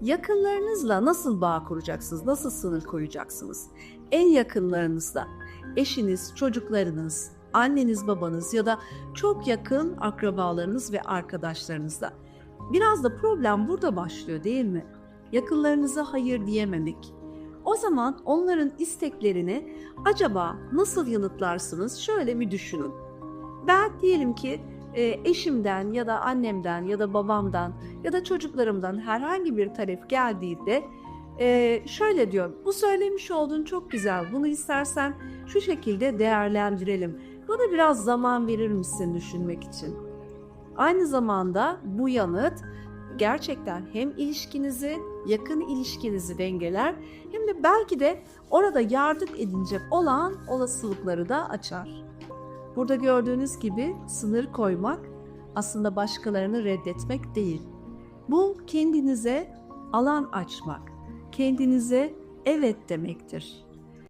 Yakınlarınızla nasıl bağ kuracaksınız? Nasıl sınır koyacaksınız? En yakınlarınızla eşiniz, çocuklarınız, anneniz, babanız ya da çok yakın akrabalarınız ve arkadaşlarınızla. Biraz da problem burada başlıyor değil mi? Yakınlarınıza hayır diyememek. O zaman onların isteklerini acaba nasıl yanıtlarsınız? Şöyle bir düşünün. Ben diyelim ki e, eşimden ya da annemden ya da babamdan ya da çocuklarımdan herhangi bir talep geldiğinde e, şöyle diyor. Bu söylemiş olduğun çok güzel. Bunu istersen şu şekilde değerlendirelim. Bana biraz zaman verir misin düşünmek için? Aynı zamanda bu yanıt gerçekten hem ilişkinizi, yakın ilişkinizi dengeler hem de belki de orada yardım edinecek olan olasılıkları da açar. Burada gördüğünüz gibi sınır koymak aslında başkalarını reddetmek değil. Bu kendinize alan açmak, kendinize evet demektir.